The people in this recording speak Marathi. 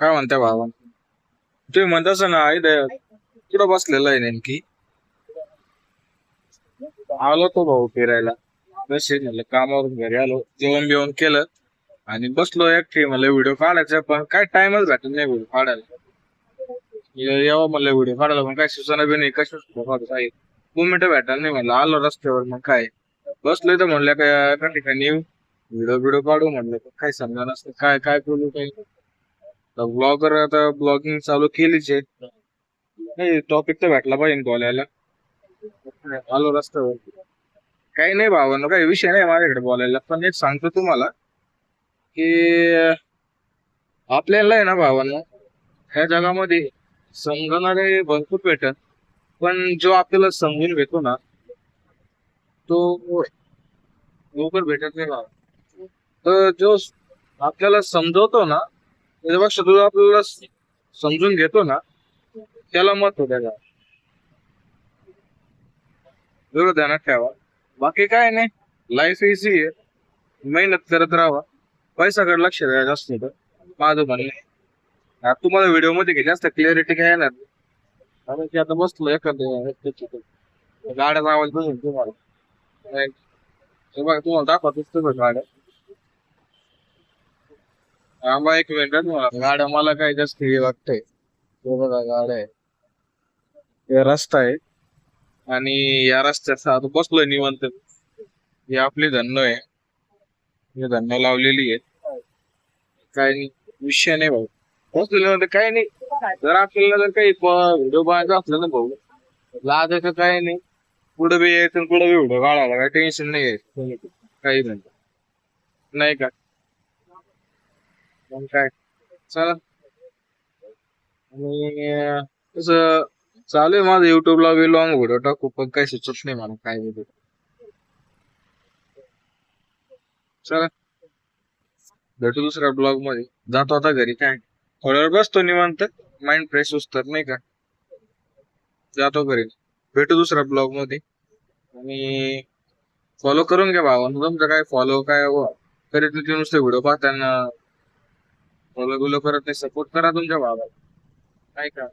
काय म्हणता भावा? तुम्ही म्हणतास ना इथं कुठं बसलेला आहे नेमकी? आलो तो भाऊ फिरायला. बस म्हणलं कामावरून घरी आलो. जेवण बिवण केलं. आणि बसलो एकटी मला व्हिडिओ काढायचा. पण काय टाइमच भेटत नाही व्हिडिओ काढायला. यावं म्हणलं व्हिडिओ काढायला पण काय सुचना बी नाही कशी काय दोन मिनिटं भेटायला नाही म्हणलं. आलो रस्त्यावर मग काय? बसलोय तर म्हणलं काय ठिकाणी येऊ. व्हिडिओ व्हिडिओ काढू म्हणलं पण काय समजा नसतं. काय काय बोलू काय ब्लॉगर आता ब्लॉगिंग चालू केलीच आहे. नाही टॉपिक तर भेटला पाहिजे बोलायला. आलो रस्त्यावर. काही नाही भावांनो काही विषय नाही माझ्याकडे बोलायला. पण एक सांगतो तुम्हाला की आपल्याला आहे ना भावांनो ह्या जगामध्ये समजणारे भरपूर भेटत पण जो आपल्याला समजून घेतो ना तो लवकर भेटत नाही भावा तर जो आपल्याला समजवतो ना त्याच्यापेक्षा जो आपल्याला समजून घेतो ना त्याला मत होत्या जरूर ध्यानात ठेवा. बाकी काय नाही. लाईफ इझी आहे. मेहनत करत राहावा. पैशाकडे लक्ष द्या जास्त तर माझं म्हणणं आहे. आता तुम्हाला व्हिडिओमध्ये जास्त क्लिअरिटी काय येणार? कारण की आता बसलो एखाद्या गाड्याचा आवाज बसेल तुम्हाला. बघा तुम्हाला दाखवतोच गाड्या. आंबा एक मिनिट गाड्या मला काय जास्त हे वाटतंय. हे बघा गाड्या आहे. हे रस्ता आहे. आणि या रस्त्यात आता बसलोय निवांत. ही आपली धन्न आहे. हे धन्न लावलेली आहे काय नाही विषय नाही भाऊ. बसलेलं काय नाही. जर आपल्याला जर काही व्हिडिओ बनायचा असलं ना भाऊ लाजायचं काय नाही. पुढे बी यायचं पुढे बी व्हिडिओ काढायला काय टेन्शन नाही आहे काही नाही. नाही का? मग काय चला. आणि कसं चालू आहे माझं युट्यूबला बी लॉंग व्हिडिओ टाकू पण काही सुचत नाही मला काय व्हिडिओ चला. भेटू दुसऱ्या ब्लॉगमध्ये. जातो आता घरी काय? थोड्या वेळ बसतो निवांत. माइंड फ्रेश होतात नाही का? जातो घरी. भेटू दुसऱ्या ब्लॉगमध्ये. आणि फॉलो करून घ्या भावा तुमचं काय फॉलो काय हो? करीत नुसते व्हिडिओ पाहताना फॉलो बिलो करत नाही सपोर्ट करा तुमच्या भावाला. काय का